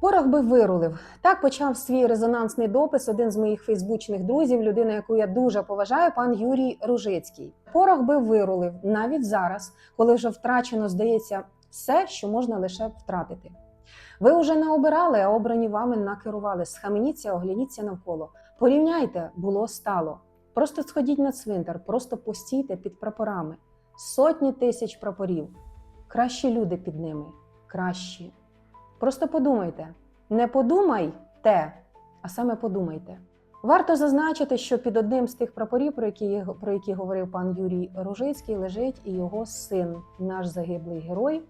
Порох би вирулив. Так почав свій резонансний допис один з моїх фейсбучних друзів, людина, яку я дуже поважаю, пан Юрій Ружицький. Порох би вирулив навіть зараз, коли вже втрачено, здається, все, що можна лише втратити. Ви вже не обирали, а обрані вами накерували. Схаменіться, огляніться навколо. Порівняйте, було стало. Просто сходіть на цвинтар, просто постійте під прапорами. Сотні тисяч прапорів. Кращі люди під ними, кращі. Просто подумайте, не подумайте, а саме подумайте. Варто зазначити, що під одним з тих прапорів, про які, про які говорив пан Юрій Ружицький, лежить і його син, наш загиблий герой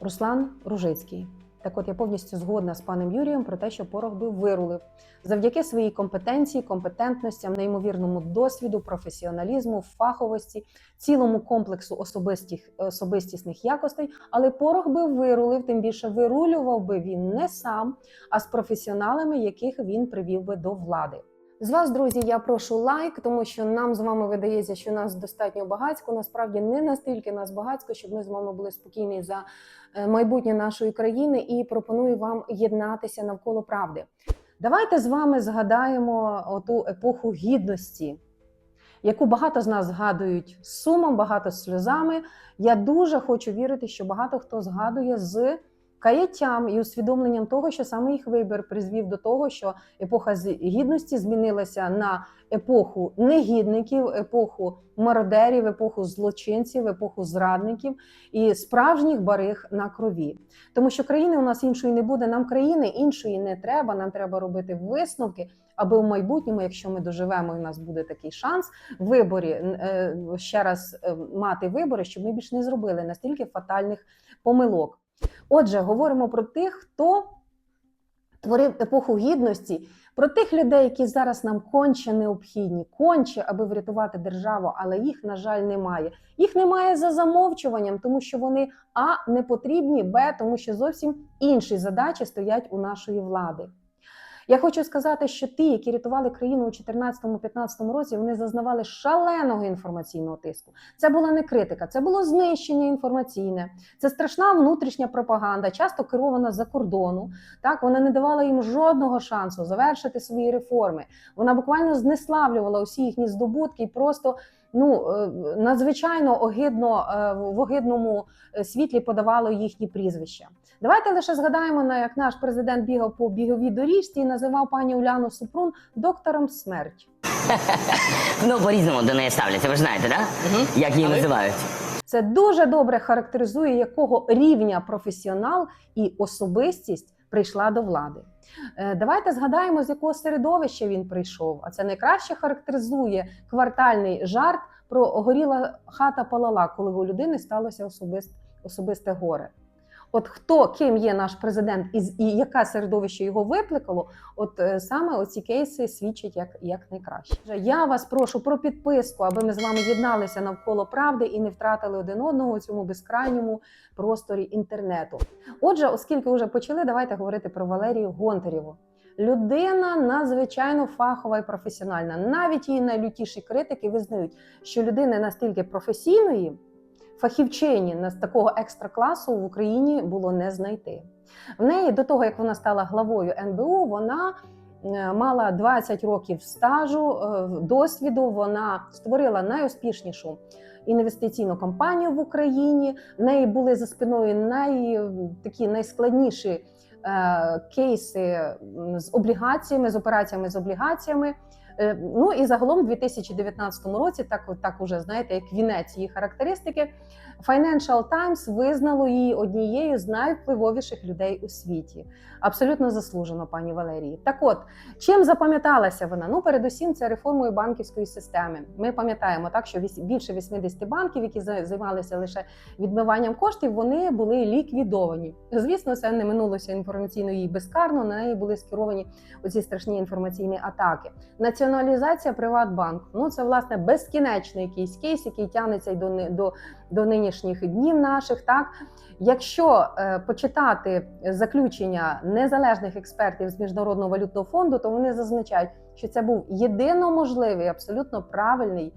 Руслан Ружицький. Так от я повністю згодна з паном Юрієм про те, що порох би вирулив завдяки своїй компетенції, компетентностям, неймовірному досвіду, професіоналізму, фаховості, цілому комплексу особистих, особистісних якостей. Але порох би вирулив, тим більше вирулював би він не сам, а з професіоналами, яких він привів би до влади. З вас, друзі, я прошу лайк, тому що нам з вами видається, що нас достатньо багатько. Насправді не настільки нас багатсько, щоб ми з вами були спокійні за е, майбутнє нашої країни і пропоную вам єднатися навколо правди. Давайте з вами згадаємо оту епоху гідності, яку багато з нас згадують з сумом, багато з сльозами. Я дуже хочу вірити, що багато хто згадує з каяттям і усвідомленням того, що саме їх вибір призвів до того, що епоха гідності змінилася на епоху негідників, епоху мародерів, епоху злочинців, епоху зрадників і справжніх бариг на крові. Тому що країни у нас іншої не буде. Нам країни іншої не треба. Нам треба робити висновки, аби в майбутньому, якщо ми доживемо, і у нас буде такий шанс виборі е, ще раз е, мати вибори, щоб ми більш не зробили настільки фатальних помилок. Отже, говоримо про тих, хто творив епоху гідності, про тих людей, які зараз нам конче необхідні, конче, аби врятувати державу, але їх, на жаль, немає. Їх немає за замовчуванням, тому що вони а не потрібні, б, тому що зовсім інші задачі стоять у нашої влади. Я хочу сказати, що ті, які рятували країну у 2014-2015 році, вони зазнавали шаленого інформаційного тиску. Це була не критика, це було знищення інформаційне, це страшна внутрішня пропаганда, часто керована за кордону. Так вона не давала їм жодного шансу завершити свої реформи. Вона буквально знеславлювала усі їхні здобутки і просто. Ну е, надзвичайно огидно е, в огидному е, світлі подавало їхні прізвища. Давайте лише згадаємо, на як наш президент бігав по біговій доріжці і називав пані Уляну Супрун доктором смерті. Ну, по-різному до неї ставляться, ви ж знаєте, да? Як її називають? Це дуже добре характеризує, якого рівня професіонал і особистість прийшла до влади. Е, Давайте згадаємо, з якого середовища він прийшов. А це найкраще характеризує квартальний жарт про горіла хата палала, коли у людини сталося особисте, особисте горе. От хто ким є наш президент і, і яке середовище його викликало, от е, саме оці кейси свідчать як, як найкраще. Я вас прошу про підписку, аби ми з вами єдналися навколо правди і не втратили один одного у цьому безкрайньому просторі інтернету. Отже, оскільки вже почали, давайте говорити про Валерію Гонтарєву. Людина надзвичайно фахова і професіональна. Навіть її найлютіші критики визнають, що людини настільки професійної, фахівчині на такого екстра класу в Україні було не знайти. В неї до того, як вона стала главою НБУ, вона е, мала 20 років стажу, е, досвіду. Вона створила найуспішнішу інвестиційну компанію в Україні. В неї були за спиною най, такі найскладніші е, кейси з облігаціями, з операціями з облігаціями. Е, Ну і загалом, у 2019 році, так так уже знаєте, як вінець її характеристики, Financial Times визнало її однією з найвпливовіших людей у світі. Абсолютно заслужено, пані Валерії. Так от, чим запам'яталася вона? Ну, передусім, це реформою банківської системи. Ми пам'ятаємо так, що більше 80 банків, які займалися лише відмиванням коштів, вони були ліквідовані. Звісно, це не минулося інформаційно їй безкарно. На неї були скеровані оці страшні інформаційні атаки. Націоналізація Приватбанку. Ну це власне безкінечний якийсь кейс, який тягнеться й до, до, до нинішніх днів наших. Так, якщо е, почитати заключення незалежних експертів з міжнародного валютного фонду, то вони зазначають, що це був єдино можливий, абсолютно правильний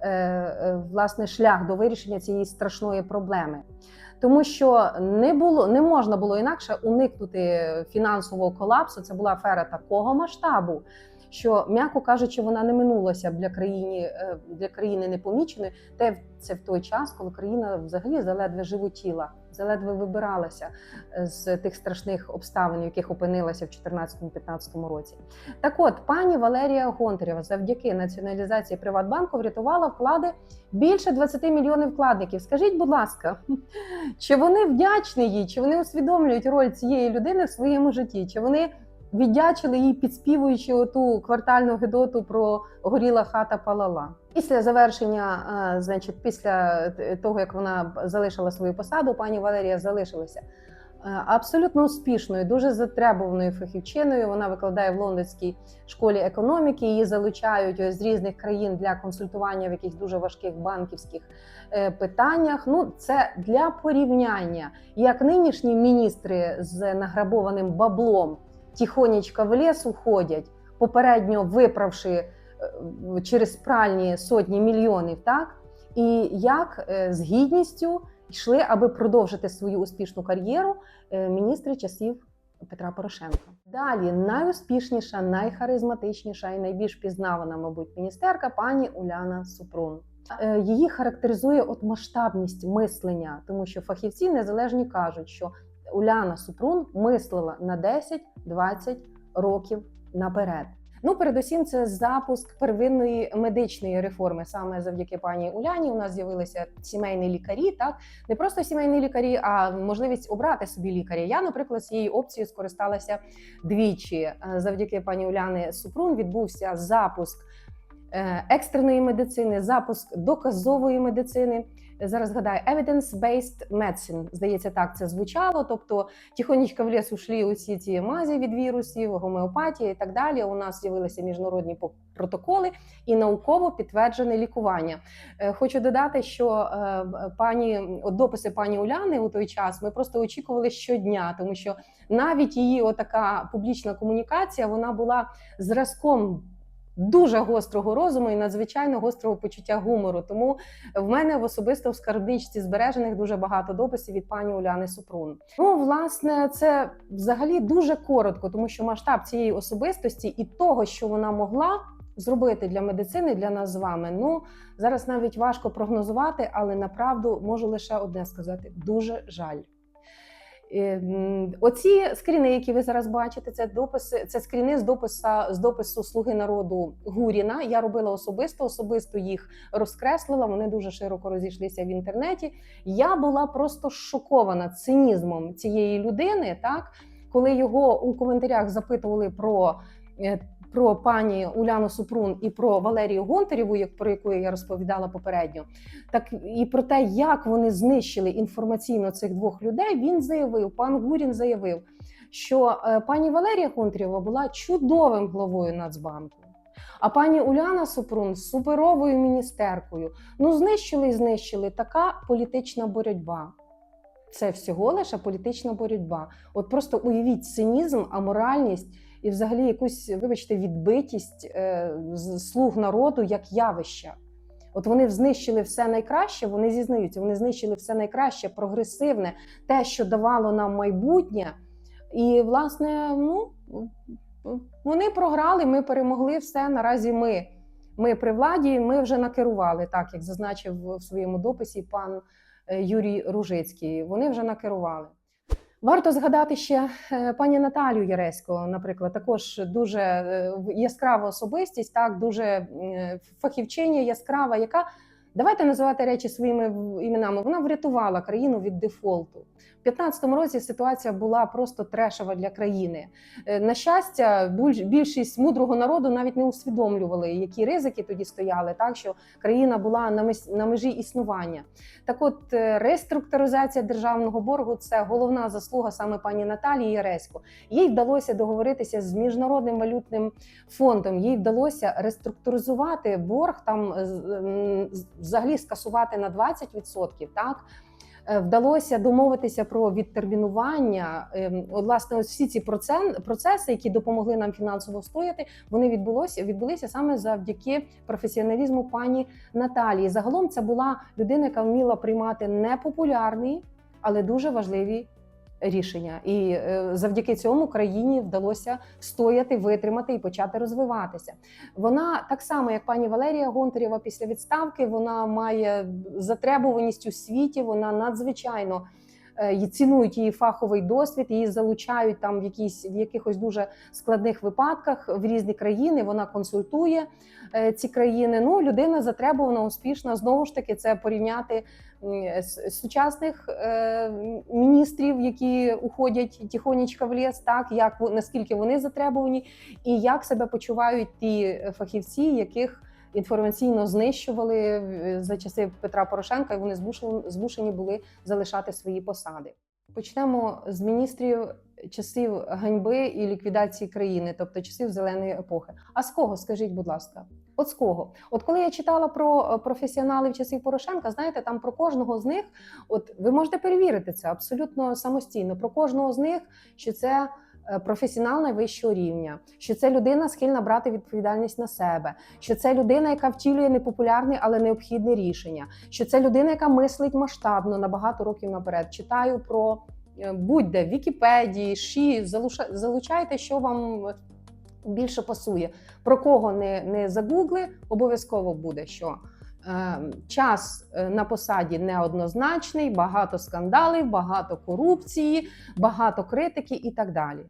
е, е, власне шлях до вирішення цієї страшної проблеми. тому що не було не можна було інакше уникнути фінансового колапсу. Це була афера такого масштабу, що, м'яко кажучи, вона не минулася для країни е, для країни непоміченою. Те це в той час, коли країна взагалі заледве животіла, заледве вибиралася е, з тих страшних обставин, яких опинилася в 2014-2015 році. Так от, пані Валерія Гонтарєва завдяки націоналізації Приватбанку врятувала вклади більше 20 мільйонів вкладників. Скажіть, будь ласка, чи вони вдячні їй, чи вони усвідомлюють роль цієї людини в своєму житті? Чи вони віддячили їй, підспівуючи оту квартальну гидоту про горіла хата палала? Після завершення, е, значить, після того як вона залишила свою посаду, пані Валерія залишилася. е, Абсолютно успішною, дуже затребуваною фахівчиною. Вона викладає в лондонській школі економіки. Її залучають з різних країн для консультування в якихось дуже важких банківських е, питаннях. Ну, це для порівняння, як нинішні міністри з награбованим баблом тихонечко в ліс уходять, попередньо виправши е, через пральні сотні мільйонів, так і як е, з гідністю йшли, аби продовжити свою успішну кар'єру е, міністри часів Петра Порошенка. Далі найуспішніша, найхаризматичніша і найбільш пізнавана, мабуть, міністерка пані Уляна Супрун. Її характеризує от масштабність мислення, тому що фахівці незалежні кажуть, що Уляна Супрун мислила на 10-20 років наперед. Ну, передусім, це запуск первинної медичної реформи. Саме завдяки пані Уляні у нас з'явилися сімейні лікарі. Так не просто сімейні лікарі, а можливість обрати собі лікаря. Я, наприклад, цією опцією скористалася двічі. Е, Завдяки пані Уляни Супрун відбувся запуск екстреної медицини, запуск доказової медицини. Зараз згадаю, evidence-based medicine, здається, так це звучало. Тобто тихонечко в ліс ушли усі ці мазі від вірусів, гомеопатія і так далі. У нас з'явилися міжнародні протоколи і науково підтверджене лікування. Е, Хочу додати, що е, пані от дописи пані Уляни у той час ми просто очікували щодня, тому що навіть її отака публічна комунікація вона була зразком. Дуже гострого розуму і надзвичайно гострого почуття гумору. Тому в мене в особисто в скарбничці збережених дуже багато дописів від пані Уляни Супрун. Ну, власне, це взагалі дуже коротко, тому що масштаб цієї особистості і того, що вона могла зробити для медицини, для нас з вами. Ну зараз навіть важко прогнозувати, але направду можу лише одне сказати: дуже жаль. Е, м, Оці скріни, які ви зараз бачите, це дописи, це скріни з дописа з допису Слуги народу Гуріна. Я робила особисто, особисто їх розкреслила. Вони дуже широко розійшлися в інтернеті. Я була просто шокована цинізмом цієї людини. Так, коли його у коментарях запитували про. Е, Про пані Уляну Супрун і про Валерію Гонтарєву, як про яку я розповідала попередньо, так і про те, як вони знищили інформаційно цих двох людей, він заявив, пан Гурін заявив, що е, пані Валерія Гонтарєва була чудовим главою Нацбанку. А пані Уляна Супрун з суперовою міністеркою. Ну, знищили і знищили така політична боротьба. Це всього лише політична боротьба. От просто уявіть цинізм, аморальність і взагалі якусь, вибачте, відбитість е, слуг народу як явища. От вони знищили все найкраще, вони зізнаються, вони знищили все найкраще, прогресивне, те, що давало нам майбутнє. І, власне, ну вони програли, ми перемогли все. Наразі ми. Ми при владі, ми вже накерували, так як зазначив в своєму дописі пан е, Юрій Ружицький. Вони вже накерували. Варто згадати ще е, пані Наталію Яресько, наприклад, також дуже е, яскрава особистість, так дуже е, фахівчиня, яскрава, яка давайте називати речі своїми іменами. Вона врятувала країну від дефолту. У 2015 році ситуація була просто трешова для країни. Е, На щастя, більш- більшість мудрого народу навіть не усвідомлювали, які ризики тоді стояли, так що країна була на межі існування. Так, от е, реструктуризація державного боргу це головна заслуга саме пані Наталії Яресько. Їй вдалося договоритися з міжнародним валютним фондом. Їй вдалося реструктуризувати борг, там взагалі скасувати на 20%, Так Е, вдалося домовитися про відтермінування. Ем, власне, ось всі ці процеси, які допомогли нам фінансово встояти, вони відбулося відбулися саме завдяки професіоналізму пані Наталії. Загалом це була людина, яка вміла приймати непопулярні, але дуже важливі рішення. І е, завдяки цьому країні вдалося стояти, витримати і почати розвиватися. Вона так само, як пані Валерія Гонтарєва, після відставки, вона має затребуваність у світі. Вона надзвичайно цінують її фаховий досвід, її залучають там в якісь в якихось дуже складних випадках в різні країни. Вона консультує е, ці країни. Ну, людина затребувана, успішна. Знову ж таки, це порівняти з сучасних е, міністрів, які уходять тихонечко в ліс, так як наскільки вони затребувані, і як себе почувають ті фахівці, яких інформаційно знищували е, за часи Петра Порошенка, і вони змушені, були залишати свої посади. Почнемо з міністрів часів ганьби і ліквідації країни, тобто часів зеленої епохи. А з кого, скажіть, будь ласка, от з кого? От коли я читала про е, професіоналів часів Порошенка, знаєте, там про кожного з них, от ви можете перевірити це абсолютно самостійно. Про кожного з них, що це професіонал найвищого рівня, що це людина схильна брати відповідальність на себе, що це людина, яка втілює непопулярне, але необхідне рішення, що це людина, яка мислить масштабно на багато років наперед. Читаю про е, будь-де Вікіпедії, ШІ, залучайте, що вам більше пасує. Про кого не, не загугли, обов'язково буде, що е, час е, на посаді неоднозначний, багато скандалів, багато корупції, багато критики і так далі.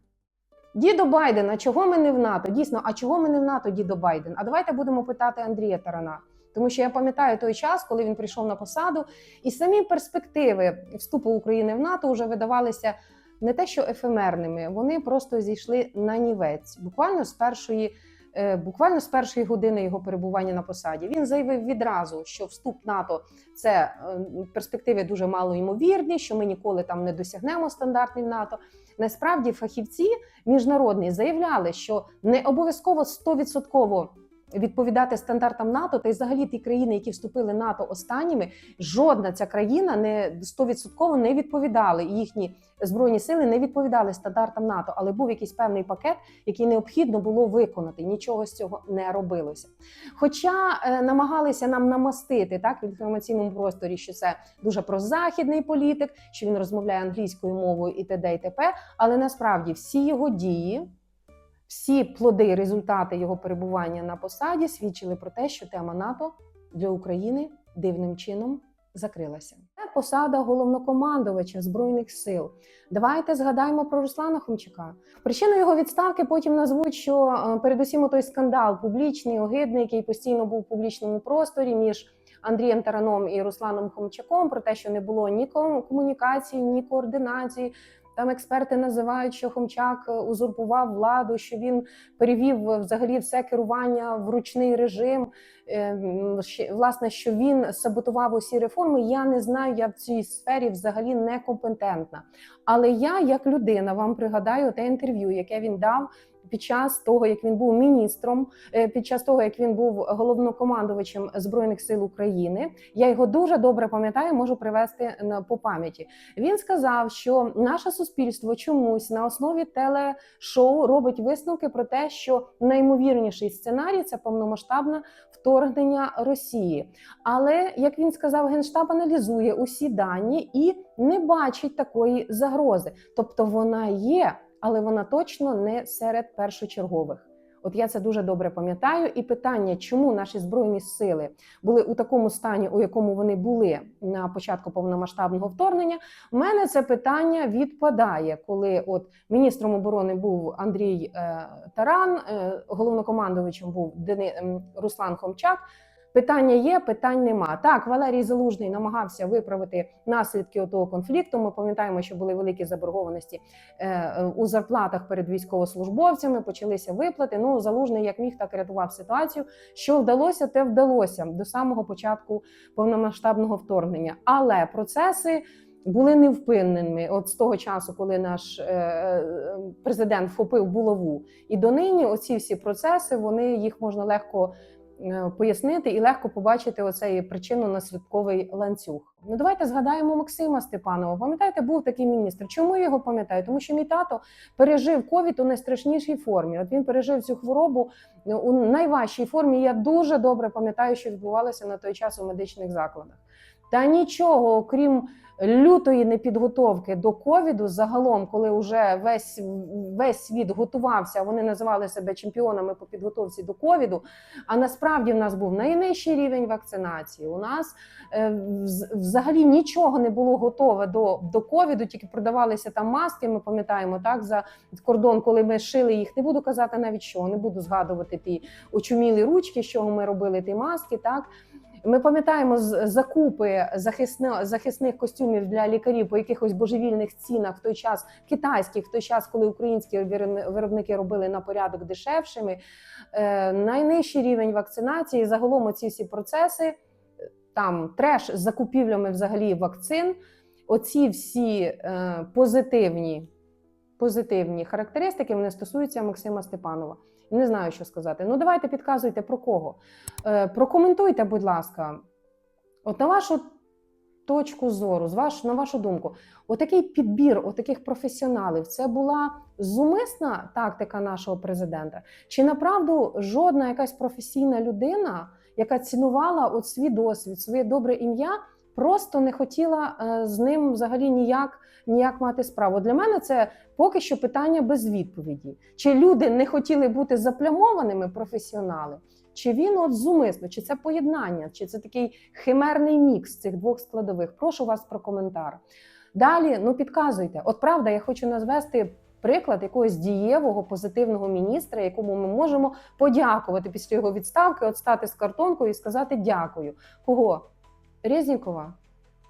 Дідо Байден, а чого ми не в НАТО? Дійсно, а чого ми не в НАТО, дідо Байден? А давайте будемо питати Андрія Тарана. Тому що я пам'ятаю той час, коли він прийшов на посаду, і самі перспективи вступу України в НАТО вже видавалися не те, що ефемерними, вони просто зійшли на нівець. Буквально з першої, буквально з першої години його перебування на посаді. Він заявив відразу, що вступ НАТО це е, перспективи дуже мало ймовірні, що ми ніколи там не досягнемо стандартів НАТО. Насправді, фахівці міжнародні заявляли, що не обов'язково 100% відповідати стандартам НАТО, та й взагалі ті країни, які вступили в НАТО останніми, жодна ця країна не 100% не відповідали. Їхні збройні сили не відповідали стандартам НАТО, але був якийсь певний пакет, який необхідно було виконати. Нічого з цього не робилося. Хоча е, намагалися нам намастити так в інформаційному просторі, що це дуже прозахідний політик, що він розмовляє англійською мовою і т.д. і т.п., але насправді всі його дії. Всі плоди, результати його перебування на посаді свідчили про те, що тема НАТО для України дивним чином закрилася. Це посада головнокомандувача збройних сил. Давайте згадаємо про Руслана Хомчака. Причиною його відставки потім назвуть, що е, передусім той скандал публічний, огидний, який постійно був в публічному просторі між Андрієм Тараном і Русланом Хомчаком, про те, що не було ні ком- комунікації, ні координації. Там експерти називають, що Хомчак е, узурпував владу, що він перевів е, взагалі все керування в ручний режим. Е, Власне, що він саботував усі реформи. Я не знаю, я в цій сфері взагалі некомпетентна. Але я, як людина, вам пригадаю те інтерв'ю, яке він дав. Під час того, як він був міністром, е, під час того, як він був головнокомандувачем збройних сил України, я його дуже добре пам'ятаю, можу привести по пам'яті. Він сказав, що наше суспільство чомусь на основі телешоу робить висновки про те, що наймовірніший сценарій це повномасштабне вторгнення Росії. Але як він сказав, генштаб аналізує усі дані і не бачить такої загрози. Тобто вона є, але вона точно не серед першочергових. От я це дуже добре пам'ятаю. І питання, чому наші збройні сили були у такому стані, у якому вони були на початку повномасштабного вторгнення, в мене це питання відпадає, коли от міністром оборони був Андрій е, Таран, е, головнокомандувачем був Руслан Хомчак. Питання є, питань нема. Так, Валерій Залужний намагався виправити наслідки того конфлікту. Ми пам'ятаємо, що були великі заборгованості е, у зарплатах перед військовослужбовцями. Почалися виплати. Ну залужний як міг, так рятував ситуацію. Що вдалося, те вдалося до самого початку повномасштабного вторгнення. Але процеси. Були невпинними от з того часу, коли наш е, е, президент вхопив булаву, і донині оці всі процеси вони їх можна легко пояснити і легко побачити оцей причинно-наслідковий ланцюг. Ну давайте згадаємо Максима Степанова. Пам'ятаєте, був такий міністр. Чому я його пам'ятаю? Тому що мій тато пережив ковід у найстрашнішій формі. От він пережив цю хворобу е, у найважчій формі. Я дуже добре пам'ятаю, що відбувалося на той час у медичних закладах. Та нічого, окрім лютої непідготовки до ковіду, загалом, коли вже весь, весь світ готувався, вони називали себе чемпіонами по підготовці до ковіду. А насправді в нас був найнижчий рівень вакцинації. У нас е, взагалі нічого не було готове до, до ковіду, тільки продавалися там маски. Ми пам'ятаємо так за кордон, коли ми шили їх. Не буду казати навіть що, не буду згадувати ті очумілі ручки, чого ми робили ті маски. Так ми пам'ятаємо закупи захисно, захисних костюмів для лікарів по якихось божевільних цінах в той час китайських, в той час, коли українські виробники робили на порядок дешевшими. Е, найнижчий рівень вакцинації. Загалом оці всі процеси, е, там треш з закупівлями взагалі вакцин. Оці всі е, позитивні, позитивні характеристики вони стосуються Максима Степанова. Не знаю, що сказати. Ну, давайте підказуйте про кого. Е, прокоментуйте, будь ласка, от на вашу точку зору, з ваш, на вашу думку, отакий підбір отаких професіоналів це була зумисна тактика нашого президента? Чи направду жодна якась професійна людина, яка цінувала от свій досвід, своє добре ім'я, просто не хотіла е, з ним взагалі ніяк, ніяк мати справу? Для мене це поки що питання без відповіді. Чи люди не хотіли бути заплямованими професіонали? Чи він от зумисно, чи це поєднання, чи це такий химерний мікс цих двох складових? Прошу вас про коментар. Далі, ну підказуйте. От правда, я хочу назвести приклад якогось дієвого позитивного міністра, якому ми можемо подякувати після його відставки, от стати з картонкою і сказати дякую. Кого? Резнікова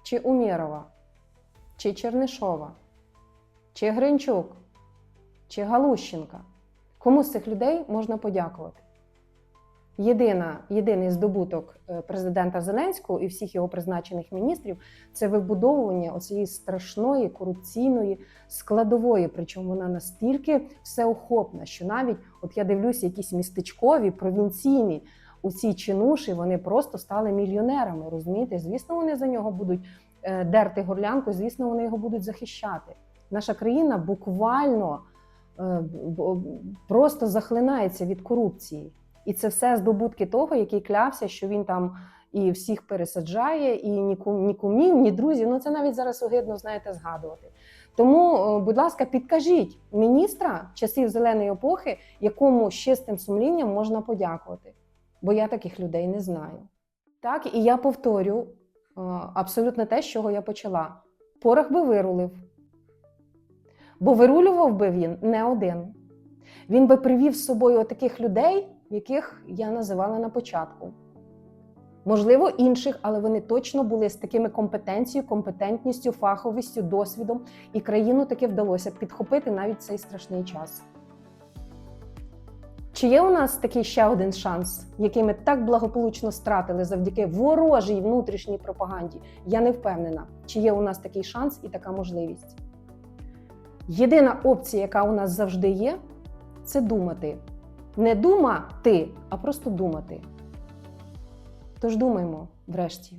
чи Умєрова, чи Чернишова, чи Гринчук, чи Галущенка? Кому з цих людей можна подякувати? Єдина, єдиний здобуток е, президента Зеленського і всіх його призначених міністрів це вибудовування оцієї страшної корупційної складової. Причому вона настільки всеохопна, що навіть от я дивлюся, якісь містечкові, провінційні у цій чинуші вони просто стали мільйонерами. Розумієте? Звісно, вони за нього будуть е, дерти горлянку, звісно, вони його будуть захищати. Наша країна буквально е, просто захлинається від корупції. І це все здобутки того, який клявся, що він там і всіх пересаджає, і ні кумів, ні друзів. Ну це навіть зараз огидно, знаєте, згадувати. Тому, е, будь ласка, підкажіть міністра часів зеленої епохи, якому з чистим сумлінням можна подякувати. Бо я таких людей не знаю. Так, і я повторю е, абсолютно те, з чого я почала. Порох би вирулив. Бо вирулював би він не один. Він би привів з собою таких людей, яких я називала на початку. Можливо, інших, але вони точно були з такими компетенцією, компетентністю, фаховістю, досвідом, і країну таки вдалося підхопити навіть цей страшний час. Чи є у нас такий ще один шанс, який ми так благополучно стратили завдяки ворожій внутрішній пропаганді? Я не впевнена, чи є у нас такий шанс і така можливість. Єдина опція, яка у нас завжди є, це думати. Не думати, а просто думати. Тож думаймо врешті.